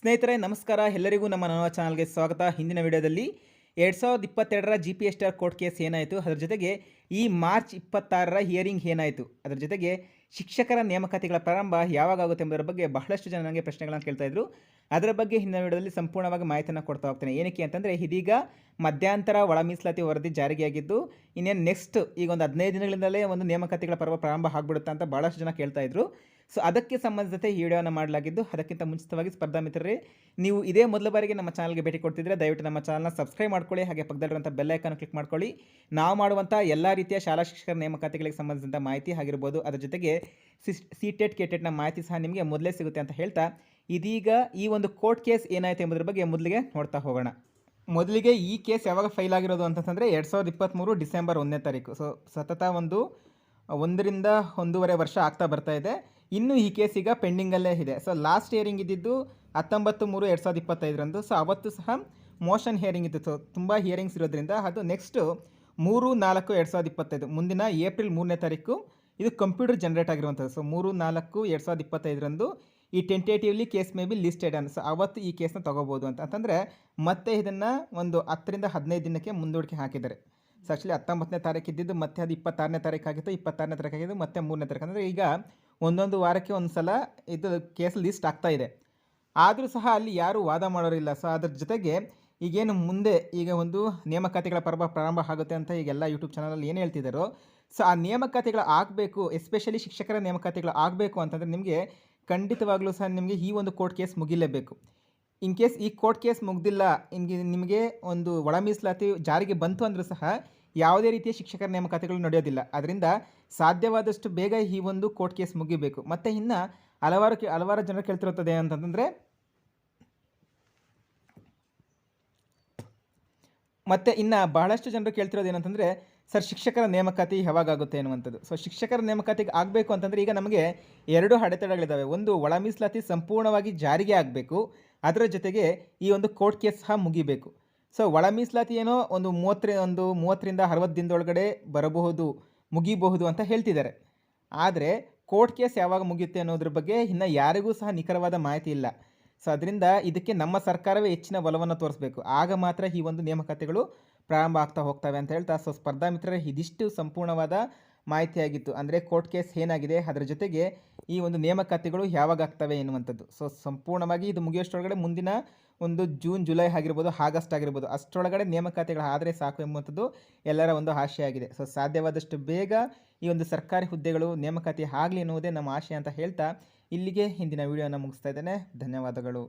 ಸ್ನೇಹಿತರೆ, ನಮಸ್ಕಾರ. ಎಲ್ಲರಿಗೂ ನಮ್ಮ ನವ ಚಾನಲ್ಗೆ ಸ್ವಾಗತ. ಹಿಂದಿನ ವಿಡಿಯೋದಲ್ಲಿ ಎರಡು ಸಾವಿರದ ಇಪ್ಪತ್ತೆರಡರ G P S T R court case ಏನಾಯಿತು? ಅದರ ಜೊತೆಗೆ ಈ ಮಾರ್ಚ್ ಇಪ್ಪತ್ತಾರರ ಹಿಯರಿಂಗ್ ಏನಾಯಿತು? ಅದರ ಜೊತೆಗೆ ಶಿಕ್ಷಕರ ನೇಮಕಾತಿಗಳ ಪ್ರಾರಂಭ ಯಾವಾಗ ಆಗುತ್ತೆ ಎಂಬುದರ ಬಗ್ಗೆ ಬಹಳಷ್ಟು ಜನ ನನಗೆ ಪ್ರಶ್ನೆಗಳನ್ನು ಕೇಳ್ತಾ ಇದ್ರು. ಅದರ ಬಗ್ಗೆ ಹಿಂದಿನ ವಿಡಿಯೋದಲ್ಲಿ ಸಂಪೂರ್ಣವಾಗಿ ಮಾಹಿತಿಯನ್ನು ಕೊಡ್ತಾ ಹೋಗ್ತೇನೆ. ಏನಕ್ಕೆ ಅಂತಂದರೆ, ಇದೀಗ ಮಧ್ಯಂತರ ಒಳ ಮೀಸಲಾತಿ ವರದಿ ಜಾರಿಗೆಯಾಗಿದ್ದು ಇನ್ನೇನು ನೆಕ್ಸ್ಟ್ ಈಗ ಒಂದು ಹದಿನೈದು ದಿನಗಳಿಂದಲೇ ಒಂದು ನೇಮಕಾತಿಗಳ ಪರ್ವ ಪ್ರಾರಂಭ ಆಗ್ಬಿಡುತ್ತೆ ಅಂತ ಭಾಳಷ್ಟು ಜನ ಕೇಳ್ತಾ ಇದ್ರು. ಸೊ ಅದಕ್ಕೆ ಸಂಬಂಧಿಸಿದಂತೆ ಈ ವಿಡಿಯೋನ ಮಾಡಲಾಗಿದ್ದು, ಅದಕ್ಕಿಂತ ಮುಂಚಿತವಾಗಿ ಸ್ಪರ್ಧಾ ಮಿತ್ರರೇ, ನೀವು ಇದೇ ಮೊದಲ ಬಾರಿಗೆ ನಮ್ಮ ಚಾನಲ್ಗೆ ಭೇಟಿ ಕೊಡ್ತಿದ್ರೆ ದಯವಿಟ್ಟು ನಮ್ಮ ಚಾನಲ್ನ ಸಬ್ಸ್ಕ್ರೈಬ್ ಮಾಡ್ಕೊಳ್ಳಿ, ಹಾಗೆ ಪಕ್ಕದಲ್ಲಿರುವಂಥ ಬೆಲ್ ಐಕಾನ್ ಕ್ಲಿಕ್ ಮಾಡ್ಕೊಳ್ಳಿ. ನಾವು ಮಾಡುವಂಥ ಎಲ್ಲ ರೀತಿಯ ಶಾಲಾ ಶಿಕ್ಷಕರ ನೇಮಕಾತಿಗಳಿಗೆ ಸಂಬಂಧಿಸಿದಂಥ ಮಾಹಿತಿ ಆಗಿರ್ಬೋದು, ಅದರ ಜೊತೆಗೆ ಸಿ ಟೆಟ್ ಕೆ ಟೆಟ್ನ ಮಾಹಿತಿ ಸಹ ನಿಮಗೆ ಮೊದಲೇ ಸಿಗುತ್ತೆ ಅಂತ ಹೇಳ್ತಾ, ಇದೀಗ ಈ ಒಂದು ಕೋರ್ಟ್ ಕೇಸ್ ಏನಾಯಿತು ಎಂಬುದರ ಬಗ್ಗೆ ಮೊದಲಿಗೆ ನೋಡ್ತಾ ಹೋಗೋಣ. ಮೊದಲಿಗೆ ಈ ಕೇಸ್ ಯಾವಾಗ ಫೈಲ್ ಆಗಿರೋದು ಅಂತಂದರೆ ಎರಡು ಸಾವಿರದ ಇಪ್ಪತ್ತ್ಮೂರು ಡಿಸೆಂಬರ್ ಒಂದನೇ ತಾರೀಕು. ಸೊ ಸತತ ಒಂದು, ಒಂದರಿಂದ ಒಂದೂವರೆ ವರ್ಷ ಆಗ್ತಾ ಬರ್ತಾ ಇದೆ. ಇನ್ನು ಈ ಕೇಸ್ ಈಗ ಪೆಂಡಿಂಗಲ್ಲೇ ಇದೆ. ಸೊ ಲಾಸ್ಟ್ ಹಿಯರಿಂಗ್ ಇದ್ದಿದ್ದು ಹತ್ತೊಂಬತ್ತು ಮೂರು ಎರಡು ಸಾವಿರದ ಇಪ್ಪತ್ತೈದರಂದು. ಸೊ ಅವತ್ತು ಸಹ ಮೋಷನ್ ಹಿಯರಿಂಗ್ ಇತ್ತು. ಸೊ ತುಂಬ ಹಿಯರಿಂಗ್ಸ್ ಇರೋದ್ರಿಂದ ಅದು ನೆಕ್ಸ್ಟು ಮೂರು ನಾಲ್ಕು ಎರಡು ಸಾವಿರದ ಇಪ್ಪತ್ತೈದು. ಮುಂದಿನ ಏಪ್ರಿಲ್ ಮೂರನೇ ತಾರೀಕು ಇದು ಕಂಪ್ಯೂಟರ್ ಜನರೇಟ್ ಆಗಿರುವಂಥದ್ದು. ಸೊ ಮೂರು ನಾಲ್ಕು ಎರಡು ಸಾವಿರದ ಇಪ್ಪತ್ತೈದರಂದು ಈ tentatively case may be listed on so ಅವತ್ತು ಈ ಕೇಸ್ನ ತೊಗೋಬೋದು ಅಂತ. ಅಂತಂದರೆ ಮತ್ತೆ ಇದನ್ನು ಒಂದು ಹತ್ತರಿಂದ ಹದಿನೈದು ದಿನಕ್ಕೆ ಮುಂದೂಡಿಕೆ ಹಾಕಿದ್ದಾರೆ. ಸೊ ಆ್ಯಕ್ಚುಲಿ ಹತ್ತೊಂಬತ್ತನೇ ತಾರೀಕು ಇದ್ದಿದ್ದು, ಮತ್ತೆ ಅದು ಇಪ್ಪತ್ತಾರನೇ ತಾರೀಕು ಆಗಿತ್ತು, ಇಪ್ಪತ್ತಾರನೇ ತಾರೀಕು ಆಗಿದ್ದು, ಮತ್ತೆ ಮೂರನೇ ತಾರೀಕು. ಅಂದರೆ ಈಗ ಒಂದೊಂದು ವಾರಕ್ಕೆ ಒಂದು ಸಲ ಇದು ಕೇಸ್ ಲಿಸ್ಟ್ ಆಗ್ತಾ ಇದೆ. ಆದರೂ ಸಹ ಅಲ್ಲಿ ಯಾರೂ ವಾದ ಮಾಡೋರಿಲ್ಲ. ಸೊ ಅದ್ರ ಜೊತೆಗೆ ಈಗೇನು ಮುಂದೆ ಈಗ ಒಂದು ನೇಮಕಾತಿಗಳ ಪರ್ವ ಪ್ರಾರಂಭ ಆಗುತ್ತೆ ಅಂತ ಈಗೆಲ್ಲ ಯೂಟ್ಯೂಬ್ ಚಾನಲಲ್ಲಿ ಏನು ಹೇಳ್ತಿದ್ದಾರೋ ಸೊ ಆ ನೇಮಕಾತಿಗಳು ಆಗಬೇಕು ಎಸ್ಪೆಷಲಿ ಶಿಕ್ಷಕರ ನೇಮಕಾತಿಗಳು ಆಗಬೇಕು ಅಂತಂದರೆ ನಿಮಗೆ ಖಂಡಿತವಾಗ್ಲೂ ಸಹ ನಿಮಗೆ ಈ ಒಂದು ಕೋರ್ಟ್ ಕೇಸ್ ಮುಗಿಲೇಬೇಕು. ಇನ್ ಕೇಸ್ ಈ ಕೋರ್ಟ್ ಕೇಸ್ ಮುಗ್ದಿಲ್ಲ ನಿಮಗೆ ಒಂದು ಒಳ ಮೀಸಲಾತಿ ಜಾರಿಗೆ ಬಂತು ಅಂದರೂ ಸಹ ಯಾವುದೇ ರೀತಿಯ ಶಿಕ್ಷಕರ ನೇಮಕಾತಿಗಳು ನಡೆಯೋದಿಲ್ಲ. ಅದರಿಂದ ಸಾಧ್ಯವಾದಷ್ಟು ಬೇಗ ಈ ಒಂದು ಕೋರ್ಟ್ ಕೇಸ್ ಮುಗಿಬೇಕು. ಮತ್ತು ಇನ್ನು ಹಲವಾರು ಹಲವಾರು ಜನರು ಕೇಳ್ತಿರುತ್ತದೆ ಅಂತಂದರೆ ಮತ್ತು ಇನ್ನು ಬಹಳಷ್ಟು ಜನರು ಕೇಳ್ತಿರೋದು ಏನಂತಂದರೆ, ಸರ್, ಶಿಕ್ಷಕರ ನೇಮಕಾತಿ ಯಾವಾಗುತ್ತೆ ಅನ್ನುವಂಥದ್ದು. ಸೊ ಶಿಕ್ಷಕರ ನೇಮಕಾತಿಗೆ ಆಗಬೇಕು ಅಂತಂದರೆ ಈಗ ನಮಗೆ ಎರಡು ಅಡೆತಡೆಗಳಿದ್ದಾವೆ ಒಂದು ಒಳ ಮೀಸಲಾತಿ ಸಂಪೂರ್ಣವಾಗಿ ಜಾರಿಗೆ ಆಗಬೇಕು. ಅದರ ಜೊತೆಗೆ ಈ ಒಂದು ಕೋರ್ಟ್ ಕೇಸ್ ಸಹ ಮುಗಿಬೇಕು. ಸೊ ಒಳ ಮೀಸಲಾತಿ ಏನೋ ಒಂದು ಮೂವತ್ತರ, ಒಂದು ಮೂವತ್ತರಿಂದ ಅರವತ್ತು ದಿನದೊಳಗಡೆ ಬರಬಹುದು ಮುಗಿಬಹುದು ಅಂತ ಹೇಳ್ತಿದ್ದಾರೆ. ಆದರೆ ಕೋರ್ಟ್ ಕೇಸ್ ಯಾವಾಗ ಮುಗಿಯುತ್ತೆ ಅನ್ನೋದ್ರ ಬಗ್ಗೆ ಇನ್ನು ಯಾರಿಗೂ ಸಹ ನಿಖರವಾದ ಮಾಹಿತಿ ಇಲ್ಲ. ಸೊ ಅದರಿಂದ ಇದಕ್ಕೆ ನಮ್ಮ ಸರ್ಕಾರವೇ ಹೆಚ್ಚಿನ ಒಲವನ್ನು ತೋರಿಸಬೇಕು. ಆಗ ಮಾತ್ರ ಈ ಒಂದು ನೇಮಕಾತಿಗಳು ಪ್ರಾರಂಭ ಆಗ್ತಾ ಹೋಗ್ತವೆ ಅಂತ ಹೇಳ್ತಾ ಸೊ ಸ್ಪರ್ಧಾ ಮಿತ್ರರೇ, ಇದಿಷ್ಟು ಸಂಪೂರ್ಣವಾದ ಮಾಹಿತಿಯಾಗಿತ್ತು. ಅಂದರೆ ಕೋರ್ಟ್ ಕೇಸ್ ಏನಾಗಿದೆ, ಅದರ ಜೊತೆಗೆ ಈ ಒಂದು ನೇಮಕಾತಿಗಳು ಯಾವಾಗ ಆಗ್ತವೆ ಎನ್ನುವಂಥದ್ದು. ಸೊ ಸಂಪೂರ್ಣವಾಗಿ ಇದು ಮುಗಿಯೋಷ್ಟರೊಳಗಡೆ ಮುಂದಿನ ಒಂದು ಜೂನ್, ಜುಲೈ ಆಗಿರ್ಬೋದು, ಆಗಸ್ಟ್ ಆಗಿರ್ಬೋದು, ಅಷ್ಟರೊಳಗಡೆ ನೇಮಕಾತಿಗಳು ಆದರೆ ಸಾಕು ಎಂಬಂಥದ್ದು ಎಲ್ಲರ ಒಂದು ಆಶೆಯಾಗಿದೆ. ಸೊ ಸಾಧ್ಯವಾದಷ್ಟು ಬೇಗ ಈ ಒಂದು ಸರ್ಕಾರಿ ಹುದ್ದೆಗಳು ನೇಮಕಾತಿ ಆಗಲಿ ಎನ್ನುವುದೇ ನಮ್ಮ ಆಶೆ ಅಂತ ಹೇಳ್ತಾ ಇಲ್ಲಿಗೆ ಹಿಂದಿನ ವಿಡಿಯೋನ ಮುಗಿಸ್ತಾ ಇದ್ದೇನೆ. ಧನ್ಯವಾದಗಳು.